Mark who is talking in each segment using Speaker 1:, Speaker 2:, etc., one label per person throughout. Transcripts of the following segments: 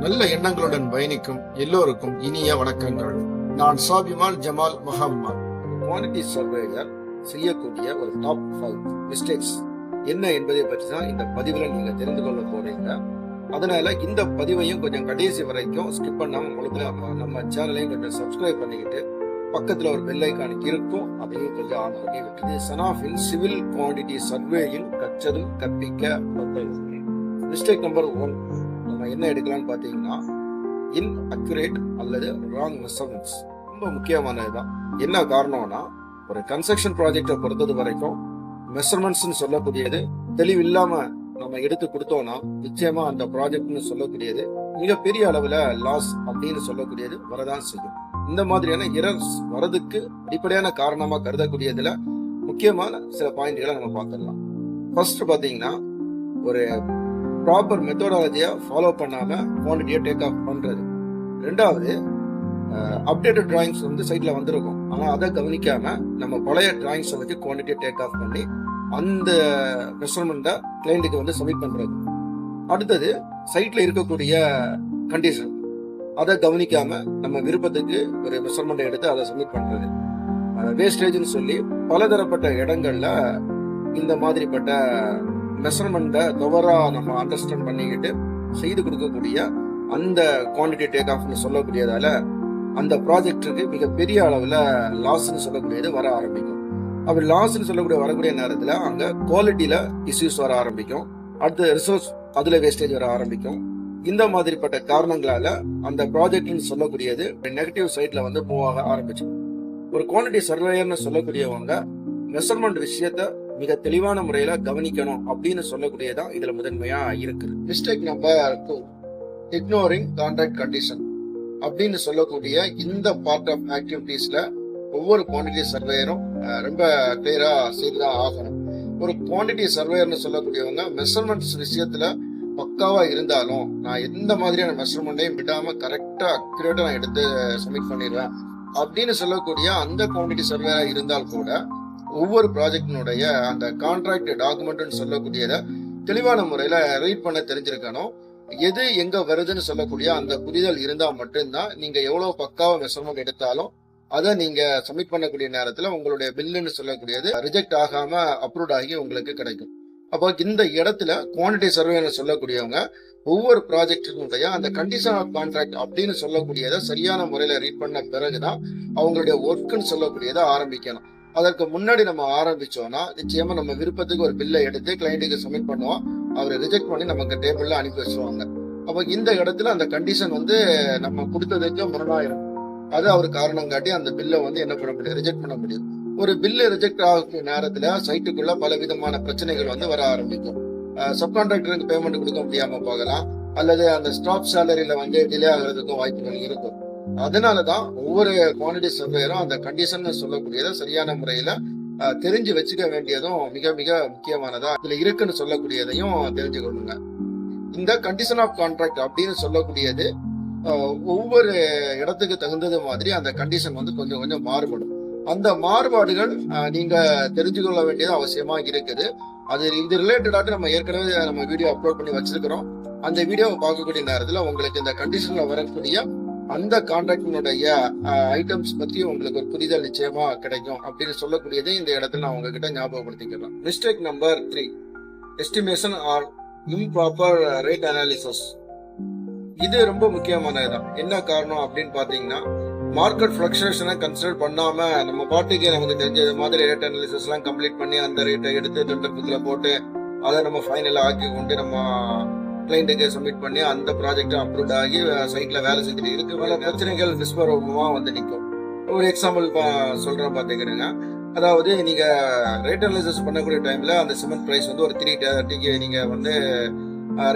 Speaker 1: நல்ல எண்ணங்களுடன் பயணிக்கும் எல்லோருக்கும் இனிய வணக்கங்கள். நான் சாபிமால் ஜமால் மஹம்மான் குவாலிட்டி சர்வேயர் செய்யக்கூடிய ஒரு டாப் ஃபைவ் மிஸ்டேக்ஸ் என்ன என்பதை பற்றி தான் இந்த பதிவில் நீங்க தெரிந்து கொள்ள போறீங்க. அதனால இந்த பதிவையும் கொஞ்சம் கடைசி வரைக்கும் ஸ்கிப் பண்ணாம உங்களுக்கு நம்ம- சேனலையும் கொஞ்சம் சப்ஸ்கிரைப் பண்ணிக்கிட்டு பக்கத்துல ஒரு பெல் இருக்கும். அதையும் கொஞ்சம் ஆன் பண்ணி விட்டுது சனாஃபின் சிவில் குவாண்டிட்டி சர்வேயில் கற்றதும் கற்பிக்க மிஸ்டேக் நம்பர் ஒன் நம்ம என்ன எடுக்கலாம்னு பார்த்தீங்கன்னா இன் அக்யூரேட் அல்லது ராங் மெஷர்மெண்ட்ஸ் ரொம்ப முக்கியமானதுதான். என்ன காரணம்னா ஒரு கன்ஸ்ட்ரக்ஷன் ப்ராஜெக்டை பொறுத்தது வரைக்கும் மெஷர்மெண்ட்ஸ்னு சொல்லக்கூடியது தெளிவில்லாம நம்ம எடுத்து கொடுத்தோம்னா நிச்சயமா அந்த ப்ராஜெக்ட்னு சொல்லக்கூடியது மிகப்பெரிய அளவுல லாஸ் அப்படின்னு சொல்லக்கூடியது வரதான் செய்யும். இந்த மாதிரியான இரர்ஸ் வரதுக்கு அடிப்படையான காரணமா கருதக்கூடியதுல முக்கியமான சில பாயிண்ட்களை நம்ம பார்த்துடலாம். ஃபர்ஸ்ட் பாத்தீங்கன்னா ஒரு ப்ராப்பர் மெத்தடாலஜியை ஃபாலோ பண்ணாமல் குவான்டிட்டியை டேக் ஆஃப் பண்ணுறது ரெண்டாவது அப்டேட்டட் டிராயிங்ஸ் வந்து சைட்டில் வந்திருக்கும். ஆனால் அதை கவனிக்காமல் நம்ம பழைய டிராயிங்ஸை வச்சு குவான்டிட்டியை டேக் ஆஃப் பண்ணி அந்த மெஷர்மெண்ட்டை கிளைண்ட்டுக்கு வந்து சப்மிட் பண்ணுறது அடுத்தது சைட்டில் இருக்கக்கூடிய கண்டிஷன் அதை கவனிக்காம நம்ம விருப்பத்துக்கு ஒரு மெஷர்மெண்ட்டை எடுத்து அதை சப்மிட் பண்ணுறது வேஸ்டேஜ்னு சொல்லி பலதரப்பட்ட இடங்களில் இந்த மாதிரிப்பட்ட மெஷர்மெண்ட்டை தவறா நம்ம அண்டர்ஸ்டாண்ட் பண்ணிக்கிட்டு செய்து கொடுக்கக்கூடிய அந்த குவான்டிட்டி டேக் ஆஃப்னு சொல்லக்கூடியதால அந்த ப்ராஜெக்ட்டுக்கு மிகப்பெரிய அளவில் லாஸ்ன்னு சொல்லக்கூடியது வர ஆரம்பிக்கும். அப்படி லாஸ்ன்னு சொல்லக்கூடிய வரக்கூடிய நேரத்தில் அங்கே குவாலிட்டியில் இஷ்யூஸ் வர ஆரம்பிக்கும். அடுத்து ரிசோர்ஸ் அதில் வேஸ்டேஜ் வர ஆரம்பிக்கும். இந்த மாதிரிப்பட்ட காரணங்களால அந்த ப்ராஜெக்ட்னு சொல்லக்கூடியது நெகட்டிவ் சைட்ல வந்து மூவ் ஆக ஆரம்பிச்சு ஒரு குவான்டிட்டி சர்வேயர்னு சொல்லக்கூடியவங்க மெஷர்மெண்ட் விஷயத்த மிக தெளிவான முறையில கவனிக்கணும் அப்படின்னு சொல்லக்கூடியதான் இதுல முதன்மையா இருக்குது. Mistake number two ignoring contract condition அப்படின்னு சொல்லக்கூடிய இந்த பார்ட் ஆஃப் ஆக்டிவிட்டீஸ்ல ஒவ்வொரு குவான்டிட்டி சர்வேயரும் ரொம்ப கிளியரா செய்துதான் ஆகணும். ஒரு குவான்டிட்டி சர்வேயர்னு சொல்லக்கூடியவங்க மெஷர்மெண்ட்ஸ் விஷயத்துல பக்காவா இருந்தாலும் நான் எந்த மாதிரியான மெஷர்மெண்ட்டையும் விடாம கரெக்டா அக்யூரேட்டா நான் எடுத்து சப்மிட் பண்ணிடுவேன். அப்படின்னு சொல்லக்கூடிய அந்த குவான்டிட்டி சர்வேரா இருந்தால் கூட ஒவ்வொரு ப்ராஜெக்டினுடைய அந்த கான்ட்ராக்ட் டாக்குமெண்ட்னு சொல்லக்கூடியதை தெளிவான முறையில் ரீட் பண்ண தெரிஞ்சிருக்கணும். எது எங்க வருதுன்னு சொல்லக்கூடிய அந்த புரிதல் இருந்தா மட்டும்தான் நீங்க எவ்வளவு பக்காவா மெஷர்மெண்ட் எடுத்தாலும் அதை நீங்க சப்மிட் பண்ணக்கூடிய நேரத்துல உங்களுடைய பில்லுன்னு சொல்லக்கூடியது ரிஜெக்ட் ஆகாம அப்ரூவ் ஆகி உங்களுக்கு கிடைக்கும். அப்போ இந்த இடத்துல குவான்டிட்டி சர்வேன்னு சொல்லக்கூடியவங்க ஒவ்வொரு ப்ராஜெக்டினுடைய அந்த கண்டிஷன் ஆஃப் கான்ட்ராக்ட் அப்படின்னு சொல்லக்கூடியதை சரியான முறையில ரீட் பண்ண பிறகுதான் அவங்களுடைய ஒர்க்குன்னு சொல்லக்கூடியதை ஆரம்பிக்கணும். அதற்கு முன்னாடி நம்ம ஆரம்பிச்சோம்னா நிச்சயமா நம்ம விருப்பத்துக்கு ஒரு பில்லை எடுத்து கிளைண்ட்டுக்கு சப்மிட் பண்ணுவோம். அவரை ரிஜெக்ட் பண்ணி நமக்கு டேபிள்ல அனுப்பி வச்சிருவாங்க. அப்போ இந்த இடத்துல அந்த கண்டிஷன் வந்து நம்ம கொடுத்ததுக்கு முரணாயிரும் அது அவர் காரணம் காட்டி அந்த பில்லை வந்து என்ன பண்ண முடியும்? ரிஜெக்ட் பண்ண முடியும். ஒரு பில்லு ரிஜெக்ட் ஆகக்கூடிய நேரத்துல சைட்டுக்குள்ள பல விதமான பிரச்சனைகள் வந்து வர ஆரம்பிக்கும். சப்கான்ட்ராக்டருக்கு பேமெண்ட் கொடுக்க முடியாம போகலாம். அல்லது அந்த ஸ்டாப் சேலரியில வந்து டிலே ஆகிறதுக்கும் வாய்ப்புகள் இருக்கும். அதனாலதான் ஒவ்வொரு குவான்டிட்டி சர்வேயரும் அந்த கண்டிஷன் சொல்லக்கூடியதை சரியான முறையில தெரிஞ்சு வச்சுக்க வேண்டியதும் மிக மிக முக்கியமானதா இதுல இருக்குன்னு சொல்லக்கூடியதையும் தெரிஞ்சுக்கணுங்க. இந்த கண்டிஷன் ஆஃப் கான்ட்ராக்ட் அப்படின்னு சொல்லக்கூடியது ஒவ்வொரு இடத்துக்கு தகுந்தது மாதிரி அந்த கண்டிஷன் வந்து கொஞ்சம் கொஞ்சம் மாறுபடும். அந்த மாறுபாடுகள் நீங்க தெரிஞ்சு கொள்ள வேண்டியது அவசியமா இருக்குது. அது இது ரிலேட்டடாக நம்ம ஏற்கனவே நம்ம வீடியோ அப்லோட் பண்ணி வச்சிருக்கிறோம். அந்த வீடியோவை பார்க்கக்கூடிய நேரத்தில் உங்களுக்கு இந்த கண்டிஷன்ல வரக்கூடிய அந்த கான்ட்ராக்டினுடைய ஐட்டம்ஸ் பத்தி உங்களுக்கு ஒரு புரிதல் நிச்சயமா கிடைக்கும் அப்படின்னு சொல்லக்கூடியதை இந்த இடத்துல நான் உங்ககிட்ட ஞாபகப்படுத்திக்கிறேன். Mistake number three estimation or improper rate analysis இது ரொம்ப முக்கியமானதுதான் என்ன காரணம் அப்படின்னு பாத்தீங்கன்னா மார்க்கெட் ஃபிளக்சுவேஷனை கன்சிடர் பண்ணாம நம்ம பாட்டுக்கு நமக்கு தெரிஞ்சது மாதிரி ரேட் அனாலிசிஸ் எல்லாம் கம்ப்ளீட் பண்ணி அந்த ரேட்டை எடுத்து டெண்டர் புக்கில் போட்டு அதை நம்ம ஃபைனலாக ஆக்கி கொண்டு நம்ம கிளைண்ட்டுக்கு சப்மிட் பண்ணி அந்த ப்ராஜெக்ட் அப்ரூவ் ஆகி சைட்டில் வேலை செஞ்சுட்டு இருக்கு. பல பிரச்சனைகள் விஸ்வரூபமா வந்து நிற்கும் ஒரு எக்ஸாம்பிள் சொல்கிறேன் பார்த்துக்கறேங்க அதாவது நீங்கள் ரேட் அனாலிசிஸ் பண்ணக்கூடிய டைமில் அந்த சிமெண்ட் ப்ரைஸ் வந்து ஒரு த்ரீ தேர்ட்டிக்கு நீங்கள் வந்து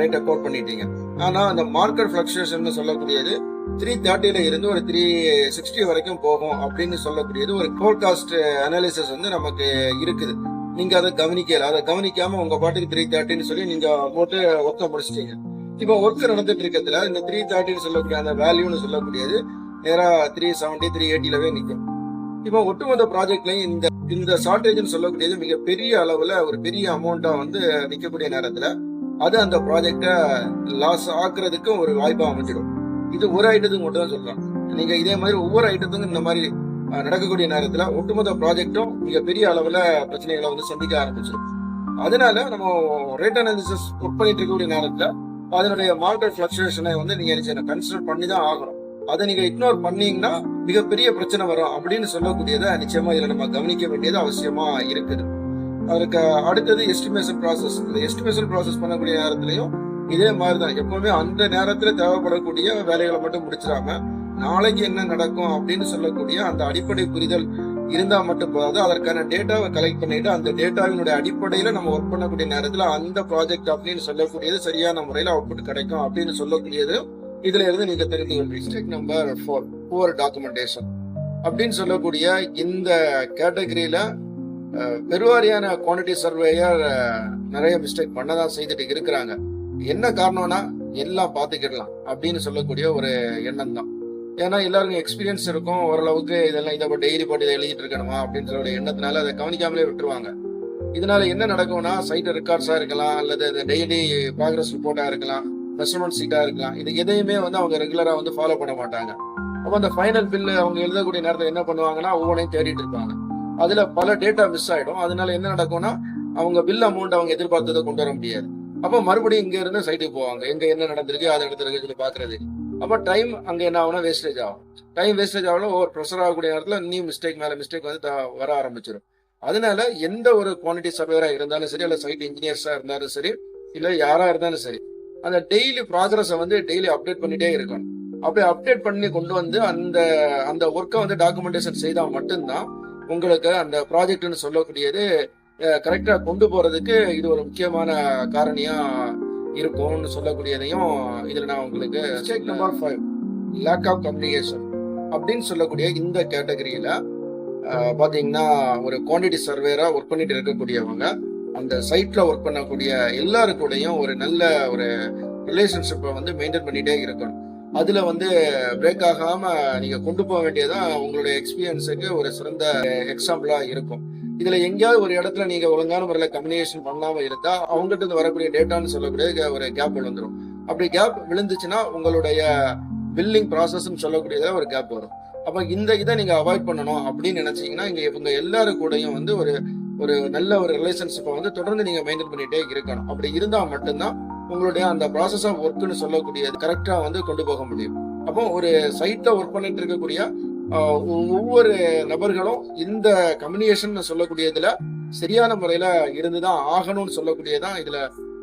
Speaker 1: ரேட்டை கோட் பண்ணிட்டீங்க. ஆனால் அந்த மார்க்கெட் ஃபிளக்சுவேஷன் சொல்லக்கூடியது த்ரீ தேர்ட்டியில் இருந்து ஒரு த்ரீ சிக்ஸ்டி வரைக்கும் போகும் அப்படின்னு சொல்லக்கூடியது ஒரு ஃபோர்காஸ்ட் அனாலிசிஸ் வந்து நமக்கு இருக்குது. நீங்க அதை கவனிக்கல. அதை கவனிக்காம உங்க பாட்டுக்கு த்ரீ தேர்ட்டின்னு சொல்லி நீங்க போட்டு ஒர்க்கை முடிச்சிட்டீங்க. இப்போ ஒர்க் நடந்துட்டு இருக்கிறதுல இந்த த்ரீ தேர்ட்டின்னு சொல்லக்கூடிய அந்த வேல்யூன்னு சொல்லக்கூடியது நேரா த்ரீ செவன்டி த்ரீ எயிட்டிலவே நிற்கும் இப்போ ஒட்டுமொத்த ப்ராஜெக்ட்லையும் இந்த இந்த ஷார்டேஜ்னு சொல்லக்கூடியது மிக பெரிய அளவுல ஒரு பெரிய அமௌண்ட்டா வந்து நிற்கக்கூடிய நேரத்துல அது அந்த ப்ராஜெக்டை லாஸ் ஆக்குறதுக்கும் ஒரு வாய்ப்பா அமைஞ்சிடும். இது ஒரு ஐட்டத்துக்கு மட்டும் தான் சொல்றேன் நீங்க இதே மாதிரி ஒவ்வொரு ஐட்டத்துக்கும் இந்த மாதிரி நடக்கக்கூடிய நேரத்துல ஒட்டுமொத்த ப்ராஜெக்டும் மிகப்பெரிய அளவுல பிரச்சனைகளை வந்து சந்திக்க ஆரம்பிச்சிடும் அதனால நம்ம ரேட் அனாலிசிஸ் ஒர்க் பண்ணிட்டு இருக்கக்கூடிய நேரத்துல அதனுடைய மார்க்கெட் ஃபிளக்சுவேஷனை வந்து நீங்க கன்சிடர் பண்ணி தான் ஆகணும். அதை நீங்க இக்னோர் பண்ணீங்கன்னா மிகப்பெரிய பிரச்சனை வரும் அப்படின்னு சொல்லக்கூடியதை நிச்சயமா இதுல நம்ம கவனிக்க வேண்டியது அவசியமா இருக்குது. அதுக்கு அடுத்தது எஸ்டிமேஷன் ப்ராசஸ் இந்த எஸ்டிமேஷன் ப்ராசஸ் பண்ணக்கூடிய நேரத்திலையும் இதே மாதிரி தான் எப்பவுமே அந்த நேரத்துல தேவைப்படக்கூடிய வேலைகளை மட்டும் முடிச்சிடாம நாளைக்கு என்ன நடக்கும் அப்படின்னு சொல்லக்கூடிய அந்த அடிப்படை புரிதல் இருந்தா மட்டும் போதாது. அதற்கான டேட்டாவை கலெக்ட் பண்ணிட்டு அந்த டேட்டாவினுடைய அடிப்படையில நம்ம ஒர்க் பண்ணக்கூடிய நேரத்துல அந்த ப்ராஜெக்ட் அப்படின்னு சொல்லக்கூடியது சரியான முறையில அவுட்புட் கிடைக்கும் அப்படின்னு சொல்லக்கூடியது. இதுல இருந்து நீங்க தெரிந்து mistake number four poor documentation அப்படின்னு சொல்லக்கூடிய இந்த கேட்டகரியில பெருவாரியான குவான்டிட்டி சர்வேயர் நிறைய மிஸ்டேக் பண்ணதான் செய்துட்டு இருக்கிறாங்க. என்ன காரணம்னா எல்லாம் பார்த்துக்கிடலாம் அப்படின்னு சொல்லக்கூடிய ஒரு எண்ணம் தான் ஏன்னா எல்லாருக்கும் எக்ஸ்பீரியன்ஸ் இருக்கும் ஓரளவுக்கு இதெல்லாம் இதை டெய்லி போட்டு இதை எழுதிட்டு இருக்கணுமா அப்படின்ற ஒரு எண்ணத்தினால அதை கவனிக்காமலே விட்டுருவாங்க. இதனால என்ன நடக்கும்னா சைட் ரெக்கார்ட்ஸா இருக்கலாம் அல்லது டெய்லி ப்ராக்ரஸ் ரிப்போர்ட்டா இருக்கலாம் மெஷர்மெண்ட் சீட்டா இருக்கலாம் இது எதையுமே வந்து அவங்க ரெகுலரா வந்து ஃபாலோ பண்ண மாட்டாங்க. அப்போ அந்த ஃபைனல் பில் அவங்க எழுதக்கூடிய நேரத்தில் என்ன பண்ணுவாங்கன்னா ஒவ்வொன்றையும் தேடிட்டு இருப்பாங்க. அதுல பல டேட்டா மிஸ் ஆயிடும். அதனால என்ன நடக்கும்னா அவங்க பில் அமௌண்ட் அவங்க எதிர்பார்த்ததை கொண்டு வர முடியாது. அப்போ மறுபடியும் இங்க இருந்து சைட்டுக்கு போவாங்க. எங்க என்ன நடந்திருக்கு அது நடந்திருக்கு பாக்குறது அப்போ டைம் அங்கே என்ன ஆகும்னா வேஸ்டேஜ் ஆகும். டைம் வேஸ்டேஜ் ஆகலாம் ஒவ்வொரு ப்ரெஷர் ஆகக்கூடிய நேரத்தில் நியூ மிஸ்டேக் மேலே மிஸ்டேக் வந்து வர ஆரம்பிச்சிடும் அதனால எந்த ஒரு குவான்டிட்டி சர்வேராக இருந்தாலும் சரி இல்லை சைட் இன்ஜினியர்ஸாக இருந்தாலும் சரி இல்லை யாராக இருந்தாலும் சரி அந்த டெய்லி ப்ராக்ரஸை வந்து டெய்லி அப்டேட் பண்ணிட்டே இருக்கணும். அப்படி அப்டேட் பண்ணி கொண்டு வந்து அந்த அந்த ஒர்க்கை வந்து டாக்குமெண்டேஷன் செய்தால் மட்டும்தான் உங்களுக்கு அந்த ப்ராஜெக்ட்னு சொல்லக்கூடியது கரெக்டாக கொண்டு போகிறதுக்கு இது ஒரு முக்கியமான காரணியாக இருக்கும்னு சொல்லக்கூடியதையும் இதுல நான் உங்களுக்கு mistake number five lack of communication அப்படின்னு சொல்லக்கூடிய இந்த கேட்டகரியில பாத்தீங்கன்னா ஒரு குவான்டிட்டி சர்வேரா ஒர்க் பண்ணிட்டு இருக்கக்கூடியவங்க அந்த சைட்ல ஒர்க் பண்ணக்கூடிய எல்லாரு கூடயும் ஒரு நல்ல ஒரு ரிலேஷன்ஷிப்பை வந்து மெயின்டைன் பண்ணிட்டே இருக்கணும். அதுல வந்து பிரேக் ஆகாம நீங்க கொண்டு போக வேண்டியதான் உங்களுடைய எக்ஸ்பீரியன்ஸுக்கு ஒரு சிறந்த எக்ஸாம்பிளா இருக்கும். இதுல எங்கேயாவது ஒரு இடத்துல நீங்க ஒழுங்கான முறையில கம்யூனிகேஷன் பண்ணாம இருந்தா அவங்ககிட்ட இருந்து வரக்கூடிய டேட்டான்னு சொல்லக்கூடிய ஒரு கேப் விழுந்துரும். அப்படி கேப் விழுந்துச்சுன்னா உங்களுடைய பில்லிங் ப்ராசஸ்ன்னு சொல்லக்கூடியதுல ஒரு கேப் வரும். அப்ப இந்த இதை நீங்க அவாய்ட் பண்ணணும் அப்படின்னு நினைச்சீங்கன்னா இங்க இவங்க எல்லாரு கூடயும் வந்து ஒரு ஒரு நல்ல ஒரு ரிலேஷன்ஷிப்பை வந்து தொடர்ந்து நீங்க மெயின்டைன் பண்ணிட்டே இருக்கணும். அப்படி இருந்தா மட்டும்தான் உங்களுடைய அந்த ப்ராசஸ் ஆஃப் ஒர்க்னு சொல்லக்கூடியது கரெக்டா வந்து கொண்டு போக முடியும். அப்போ ஒரு சைட்ல ஒர்க் பண்ணிட்டு இருக்கக்கூடிய ஒவ்வொரு நபர்களும் இந்த கம்யூனிகேஷன் சொல்லக்கூடியதுல சரியான முறையில இருந்துதான் ஆகணும்னு சொல்லக்கூடியதான் இதுல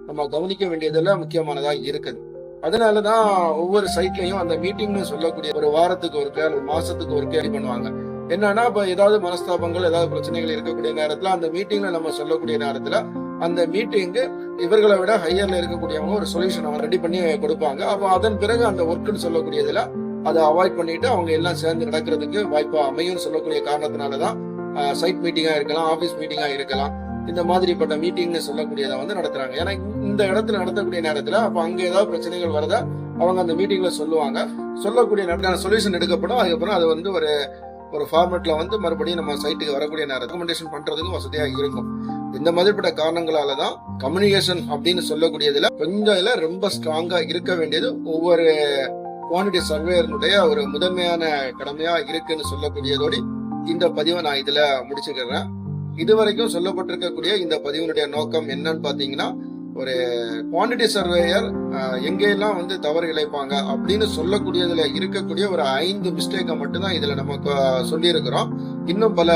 Speaker 1: நம்ம கவனிக்க வேண்டியதுல முக்கியமானதா இருக்குது. அதனாலதான் ஒவ்வொரு சைட்லயும் அந்த மீட்டிங்னு சொல்லக்கூடிய ஒரு வாரத்துக்கு ஒருக்க அல்லது மாசத்துக்கு ஒருக்க ரெடி பண்ணுவாங்க. என்னன்னா இப்ப ஏதாவது மனஸ்தாபங்கள் ஏதாவது பிரச்சனைகள் இருக்கக்கூடிய நேரத்துல அந்த மீட்டிங்ல நம்ம சொல்லக்கூடிய நேரத்துல அந்த மீட்டிங்கு இவர்களை விட ஹையர்ல இருக்கக்கூடியவங்க ஒரு சொல்யூஷன் ரெடி பண்ணி கொடுப்பாங்க. அப்போ அதன் பிறகு அந்த ஒர்க்குன்னு சொல்லக்கூடியதுல அதை அவாய்ட் பண்ணிட்டு அவங்க எல்லாம் சேர்ந்து நடக்கிறதுக்கு வாய்ப்பா அமையும் சொல்லக்கூடிய காரணத்தினாலதான் சைட் மீட்டிங்கா இருக்கலாம் ஆபீஸ் மீட்டிங்கா இருக்கலாம். இந்த மாதிரிப்பட்ட மீட்டிங்னு சொல்லக்கூடியதை வந்து நடத்துறாங்க. ஏன்னா இந்த இடத்துல நடத்தக்கூடிய நேரத்துல அப்ப அங்க ஏதாவது பிரச்சனைகள் வருதா அவங்க அந்த மீட்டிங்ல சொல்லுவாங்க. சொல்லக்கூடிய நேரத்துக்கான சொல்யூஷன் எடுக்கப்படும். அதுக்கப்புறம் அது வந்து ஒரு ஒரு ஃபார்மேட்ல வந்து மறுபடியும் நம்ம சைட்டுக்கு வரக்கூடிய நேரம் ரெக்கமெண்டேஷன் பண்றதுக்கும் வசதியாக இருக்கும். இந்த மாதிரிப்பட்ட காரணங்களால தான் கம்யூனிகேஷன் அப்படின்னு சொல்லக்கூடியதுல கொஞ்சம் ரொம்ப ஸ்ட்ராங்கா இருக்க வேண்டியது ஒவ்வொரு குவான்டிட்டி சர்வேயர்னுடைய ஒரு முதன்மையான கடமையா இருக்குன்னு சொல்லக்கூடியதோடு இந்த பதிவை நான் இதுல முடிச்சுக்கிறேன். இதுவரைக்கும் சொல்லப்பட்டிருக்கக்கூடிய இந்த பதிவினுடைய நோக்கம் என்னன்னு பாத்தீங்கன்னா ஒரு குவான்டிட்டி சர்வேயர் எங்கெல்லாம் வந்து தவறு இழைப்பாங்க அப்படின்னு சொல்லக்கூடியதுல இருக்கக்கூடிய ஒரு ஐந்து மிஸ்டேக்கை மட்டும்தான் இதுல நம்ம சொல்லியிருக்கிறோம். இன்னும் பல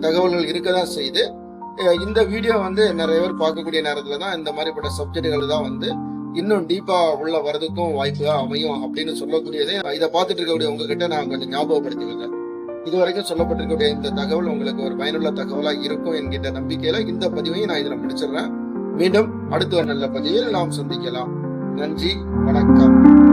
Speaker 1: தகவல்கள் இருக்கதான் செய்து இந்த வீடியோ வந்து நிறைய பேர் பார்க்கக்கூடிய நேரத்துல தான் இந்த மாதிரிப்பட்ட சப்ஜெக்டுகள் தான் வந்து இன்னும் டீப்பா உள்ள வரதுக்கும் தான் அமையும் அப்படின்னு சொல்லக்கூடியதே இதை பார்த்துட்டு இருக்கக்கூடிய உங்ககிட்ட நான் கொஞ்சம் ஞாபகப்படுத்திக்கிறேன் இது வரைக்கும் சொல்லப்பட்டிருக்கக்கூடிய இந்த தகவல் உங்களுக்கு ஒரு பயனுள்ள தகவலா இருக்கும் என்கின்ற நம்பிக்கையில இந்த பதிவையும் நான் இதுல முடிச்சிடுறேன். மீண்டும் அடுத்த ஒரு நல்ல பதிவில் நாம் சந்திக்கலாம். நன்றி வணக்கம்.